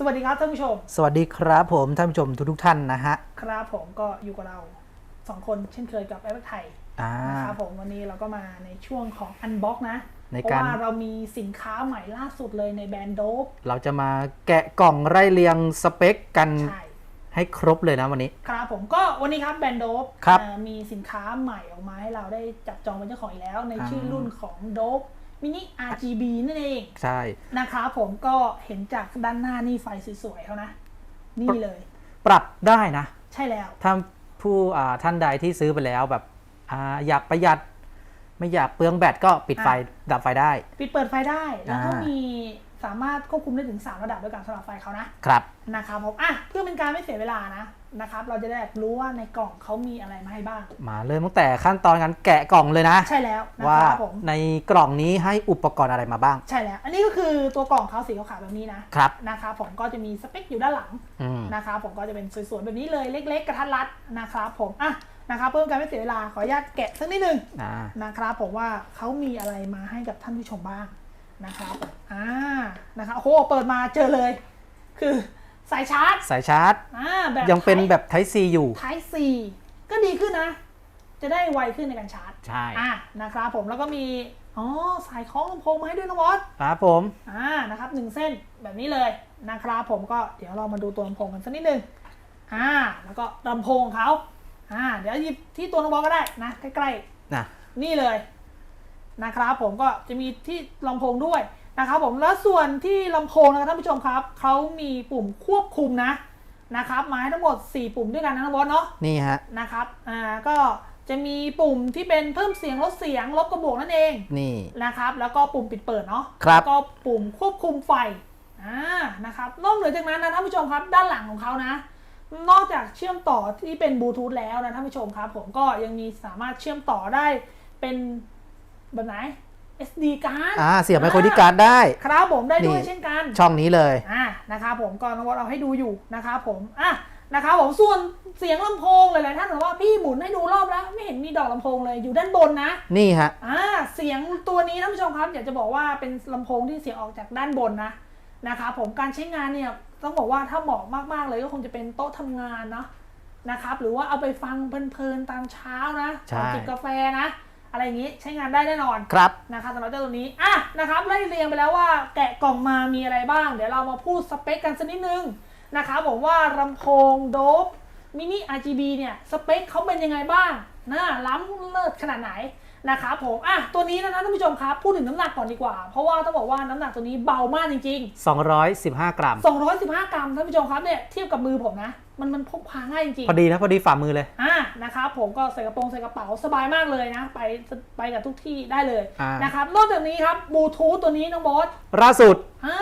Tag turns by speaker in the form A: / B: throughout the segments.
A: สวัสดีครับท่านผู้ชม
B: สวัสดีครับผมท่านผู้ชมทุกๆท่านนะฮะ
A: ครับผมก็อยู่กับเราสองคนเช่นเคยกับแอปไทย
B: อ่า
A: นะครับผมวันนี้เราก็มาในช่วงของอันบ็อกนะ
B: ใน
A: เพราะ
B: การ
A: ว่าเรามีสินค้าใหม่ล่าสุดเลยในแบรนด์โดบ
B: เราจะมาแกะกล่องไล่เรียงสเปคกัน
A: ใช่
B: ให้ครบเลยนะวันนี้
A: ครับผมก็วันนี้ครับแบรนด์โดบ
B: ครับ
A: มีสินค้าใหม่ออกมาให้เราได้จับจองเป็นเจ้าของอีกแล้ว ใน
B: อ่า
A: ชื่อรุ่นของโดบ มินิ RGB นั่นเอง
B: ใช่
A: นะครับผมก็เห็นจากด้านหน้านี่ไฟสวยๆเขานะ นี่เลย
B: ปรับได้นะ
A: ใช่แล้ว
B: ถ้าผู้อ่าท่านใดที่ซื้อไปแล้วแบบอาอยากประหยัด ไม่อยากเปลืองแบตก็ปิดไฟดับไฟได้
A: ปิดเปิดไฟได้ แล้วก็
B: อ่ามี
A: มี สามารถควบคุมได้ถึง 3 ระดับด้วยกันสำหรับไฟเขานะ
B: ครับ
A: นะครับผมอะเพื่อเป็นการไม่เสียเวลานะนะครับ เราจะได้รู้ว่าในกล่องเขามีอะไรมาให้บ้าง
B: มาเริ่มตั้งแต่ขั้นตอนการแกะกล่องเลยนะ
A: ใช่แล้วนะ
B: ว่า
A: ครับผม
B: ในกล่องนี้ให้อุปกรณ์อะไรมาบ้าง
A: ใช่แล้ว อันนี้ก็คือตัวกล่องเขาสีขาวๆแบบนี้นะครับนะครับผมก็จะมีสเปคอยู่ด้านหลัง
B: อืม
A: นะครับผมก็จะเป็นสวยๆแบบนี้เลยเล็ก ๆ กระทัดรัดนะครับผมอะนะครับเพื่อเป็นการไม่เสียเวลาขออนุญาตแกะสักนิดนึง
B: อ่า
A: นะครับผมว่าเขามีอะไรมาให้กับท่านผู้ชมบ้างนะครับอ่า นะครับโอ้โหเปิดมาเจอเลย คือสายชาร์จ
B: สายชาร์จ
A: อ่าแบบ
B: ยังเป็นแบบ Type C อยู่
A: ไทป์ C ก็ดีขึ้นนะ จะได้ไวขึ้นในการชาร์จ
B: ใช่
A: อ่านะครับผมแล้วก็มีอ๋อสายคล้องลำโพงมาให้ด้วยนะวอส
B: ครับผม
A: อ่า นะครับหนึ่งเส้นแบบนี้เลยนะครับผมก็เดี๋ยวเรามาดูตัวลำโพงกันสักนิดนึง อ่า แล้วก็ลำโพงของเขา อ่า เดี๋ยวหยิบที่ตัวน้องบอสก็ได้นะใกล้ๆ
B: นะ
A: นี่เลยนะครับผมก็จะมีที่ลำโพงด้วย นะครับผมแล้วส่วนที่ลำโพงนะครับท่านผู้ชมครับเขามีปุ่มควบคุมนะนะครับมาให้ทั้งหมด 4 ปุ่มด้วยกันนะน้องบอสเนาะ
B: นี่ฮะ
A: นะครับอ่าก็จะมีปุ่มที่เป็นเพิ่มเสียงลดเสียงลบกระบวกนั่นเอง
B: นี่
A: นะครับ แล้วก็ปุ่มปิดเปิดเนาะ
B: ครับ
A: แล้วก็ปุ่มควบคุมไฟอ่านะครับนอกเหนือจากนั้นนะท่านผู้ชมครับด้านหลังของเขานะ นอกจากเชื่อมต่อที่เป็นบลูทูธแล้วนะท่านผู้ชมครับ ผมก็ยังมีสามารถเชื่อมต่อได้เป็นแบบไหน SD card
B: อ่าเสียบไมโครดีการ์ดได้
A: ครับผมได้ด้วย
B: นี่
A: เช่นกัน
B: ช่องนี้เลย
A: อ่านะครับผมก็น้องวอดเอาให้ดูอยู่นะครับผมอะนะครับผมส่วนเสียงลำโพงหลายๆท่านบอกว่าพี่หมุนให้ดูรอบแล้ว ไม่เห็นมีดอกลำโพงเลยอยู่ด้านบนนะ
B: นี่ฮะ
A: อ่าเสียงตัวนี้ท่านผู้ชมครับอยากจะบอกว่าเป็นลำโพงที่เสียงออกจากด้านบนนะนะครับผมการใช้งานเนี่ยต้องบอกว่าถ้าเหมาะมากๆเลยก็คงจะเป็นโต๊ะทำงานเนาะนะครับหรือว่าเอาไปฟังเพลินๆตามเช้านะ
B: ใช่
A: ก่อนจิบกาแฟนะ อะไรอย่างนี้ใช้งานได้แน่นอน
B: ครับ
A: นะคะสำหรับเจ้าตัวนี้อะนะครับไล่เรียงไปแล้วว่าแกะกล่องมามีอะไรบ้าง เดี๋ยวเรามาพูดสเปคกันสักนิดนึงนะครับผมว่าลำโพงโดบมินิ RGB เนี่ยสเปคเขาเป็นยังไงบ้างนะล้ำเลิศขนาดไหนนะครับผมอะตัวนี้นะท่านผู้ชมครับ พูดถึงน้ำหนักก่อนดีกว่า เพราะว่าต้องบอกว่าน้ำหนักตัวนี้เบามากจริง
B: 215 กรัม
A: ๆ215 กรัมท่านผู้ชมครับเนี่ยเทียบกับมือผมนะ มันมันพกพาง่ายจริงๆ
B: พอดีนะพอดีฝ่ามือเลย
A: อ่านะครับผมก็ใส่กระโปรงใส่กระเป๋าสบายมากเลยนะ ไปไปกับทุกที่ได้เลย
B: อ่าน
A: นะครับนอกจากนี้ครับบลูทูธตัวนี้น้องบอส
B: ล่าสุด
A: อ่า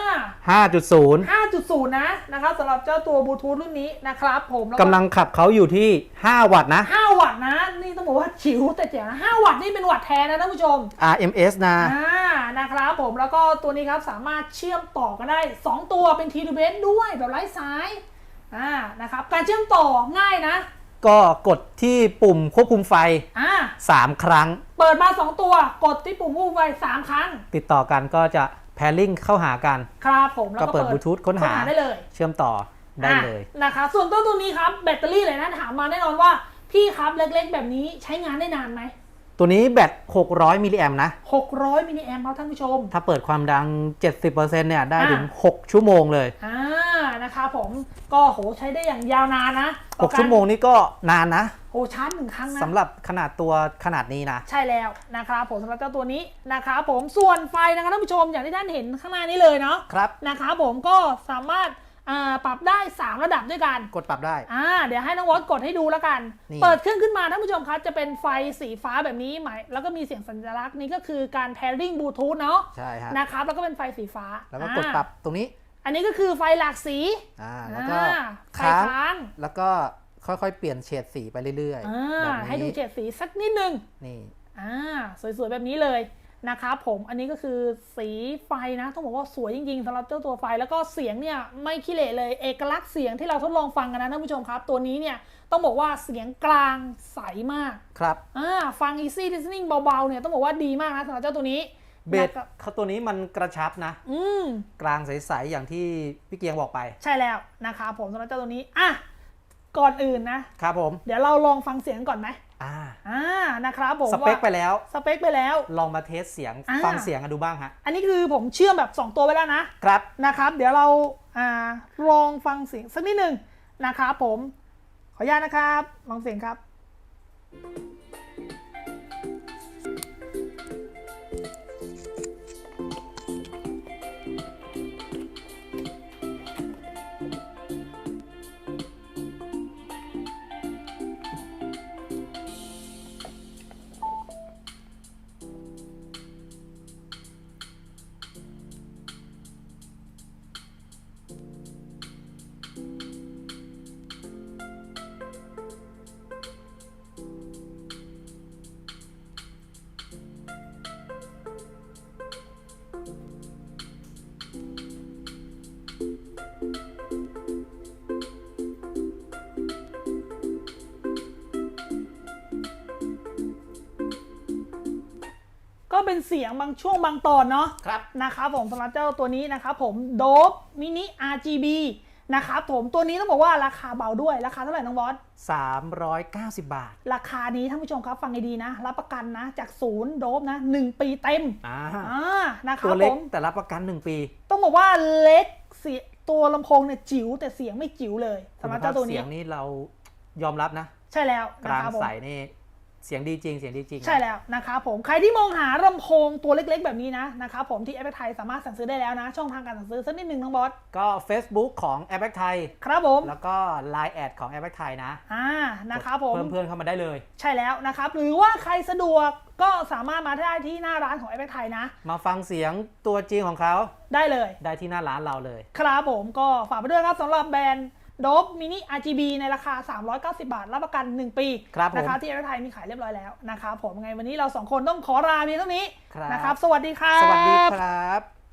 B: 5.0
A: 5.0 นะนะครับสำหรับเจ้าตัวบลูทูธรุ่นนี้นะครับผมแว
B: กำลังขับเขาอยู่ที่ 5 วัตต์นะ
A: 5วัตต์นะ นี่ต้องบอกว่าจิ๋วแต่เจ๋งนะ5วัตต์นี่เป็นวัตต์แท้นะท่านผู้ชม
B: RMS นะ
A: อ่า นะครับผมแล้วก็ตัวนี้ครับสามารถเชื่อมต่อกันได้ 2 ตัวเป็น T to base ด้วยแบบไร้สาย อ่านะครับการเชื่อมต่อง่ายนะ
B: ก็กดที่ปุ่มควบคุมไฟ
A: อ่า
B: 3 ครั้ง
A: เปิดมา 2 ตัวกดที่ปุ่มควบคุมไฟ3ครั้ง
B: ติดต่อกันก็จะแพรลิงเข้าหากัน
A: ครับผมแล้ว
B: ก็
A: ก็
B: เปิด Bluetooth ค้นหา
A: ได้เลย
B: เชื่อมต่อได้เลย
A: อะนะคะส่วนต้นตัวนี้ครับแบตเตอรี่เลยนะถามมาแน่นอนว่าพี่ครับเล็กๆ แบบนี้ใช้งานได้นานไหม
B: ตัวนี้แบต 600 มิลลิแอมป์นะ
A: 600มิลลิแอมป์ครับท่านผู้ชม
B: ถ้าเปิดความดัง 70%เนี่ย ได้
A: อ่า
B: ถึง 6 ชั่วโมงเลย
A: อ่า นะคะผมก็โหใช้ได้อย่างยาวนานนะต่อ
B: 6
A: การ
B: ชั่วโมงนี่ก็นานนะ
A: โหชาร์จหนึ่งครั้งนะ
B: สำหรับขนาดตัวขนาดนี้นะ
A: ใช่แล้วนะครับผมสำหรับเจ้าตัวนี้นะครับผมส่วนไฟนะครับท่านผู้ชมอย่างที่ท่านเห็นข้างหน้านี้เลยเนาะ
B: ครับ
A: นะครับผมก็สามารถอ่าปรับได้ 3 ระดับด้วยกัน
B: กดปรับได้
A: อ่าเดี๋ยวให้น้องวอตกดให้ดูแล้วกัน
B: นี่
A: เปิดเครื่องขึ้นมาท่านผู้ชมครับจะเป็นไฟสีฟ้าแบบนี้หมายแล้วก็มีเสียงสัญลักษณ์นี่ก็คือการ pairing Bluetooth เนาะ
B: ใช่ฮะ
A: นะครับแล้วก็เป็นไฟสีฟ้า
B: แล้วก็กด
A: อ่า
B: ปรับตรงนี้
A: อันนี้ก็คือไฟหลากสี
B: อ่าแล้วก็
A: อ่าไฟ
B: ค้าง
A: ค้าง
B: แล้วก็ค่อยๆ เปลี่ยนเฉดสีไปเรื่อย
A: อ่า
B: ๆแบบ
A: ให้ดู
B: นี้
A: เฉดสีสักนิดนึง
B: นี่
A: อ่าสวยๆ แบบนี้เลยนะครับผมอันนี้ก็คือสีไฟนะต้องบอกว่าสวยจริงๆสำหรับเจ้าตัวไฟแล้วก็เสียงเนี่ยไม่ขี้เหร่เลยเอกลักษณ์เสียงที่เราทดลองฟังกันนะท่านผู้ชมครับ ตัวนี้เนี่ยต้องบอกว่าเสียงกลางใสมาก
B: ครับ
A: อ่าฟัง easy listening เบาๆเนี่ยต้องบอกว่าดีมากนะสำหรับเจ้าตัวนี้
B: เบส
A: นะครับ
B: เขาตัวนี้มันกระชับนะ
A: อืม
B: กลางใสๆอย่างที่พี่เกียงบอกไป
A: ใช่แล้วนะครับผมสำหรับเจ้าตัวนี้อะก่อนอื่นนะ
B: ครับผม
A: เดี๋ยวเราลองฟังเสียงก่อนไหม
B: อ่า
A: อ่านะครับผม
B: สเปค
A: ว่า
B: ไปแล้ว
A: สเปคไปแล้ว
B: ลองมาเทสเสียง
A: อ่า
B: ฟังเสียงกันดูบ้างฮะ
A: อันนี้คือผมเชื่อมแบบ 2 ตัวไว้แล้วนะ
B: ครับ
A: นะครับ เดี๋ยวเราอ่าลองฟังเสียงสักนิดหนึ่งนะครับผมขออนุญาตนะครับลองเสียงครับ ก็เป็นเสียงบางช่วงบางตอนเนาะ
B: ครับ
A: นะครับผมสำหรับเจ้าตัวนี้นะครับผมโดบมินิ RGB นะครับผมตัวนี้ต้องบอกว่าราคาเบาด้วยราคาเท่าไหร่น้องบอส
B: 390 บาท
A: ราคานี้ท่านผู้ชมครับฟังให้ดีนะ รับประกันนะจากศูนย์โดบนะหนึ่งปีเต็ม
B: อ่า
A: อ่านะครั
B: ตัว
A: บ
B: เล็
A: ผ
B: ก
A: ม
B: แต่รับประกัน 1 ปี
A: ต้องบอกว่าเล็กเสียตัวลำโพงเนี่ยจิ๋วแต่เสียงไม่จิ๋วเลยสำหรับเจ้าตัว
B: เสี
A: นี้
B: ยงนี้เรายอมรับนะ
A: ใช่แล้ว
B: ก
A: นะ
B: ลาง
A: ครับผม
B: ใสนี่ เสียงดีจริงเสียงดีจริงนะ
A: ใช่แล้วนะครับผมใครที่มองหาลำโพงตัวเล็กๆ แบบนี้นะนะครับผมที่แอปไทยสามารถสั่งซื้อได้แล้วนะ ช่องทางการสั่งซื้อสักนิดหนึ่งน้องบอส
B: ก็ Facebook ของ a p แ c ไทย
A: ครับผม
B: แล้วก็ Line แอดของ a p แ c ไทยนะ
A: อ่านะครับผม
B: เพิ่มเพื่อนเข้ามาได้เลย
A: ใช่แล้วนะครับหรือว่าใครสะดวกก็สามารถมาได้ที่หน้าร้านของแอปไทยนะ
B: มาฟังเสียงตัวจริงของเขา
A: ได้เลย
B: ได้ที่หน้าร้านเราเลย
A: ครับผมก็ฝากไปด้วยครับสำหรับแบรนด์ โดบมินิ RGB ในราคา 390 บาท รับประกัน 1 ปี
B: ครับผม
A: นะครับที่แอปไทยมีขายเรียบร้อยแล้วนะครับผมไงวันนี้เราสองคนต้องขอลาเพียงเท่านี้
B: ครับ
A: นะครับ สวัสดีครับ
B: สวัสดีครับ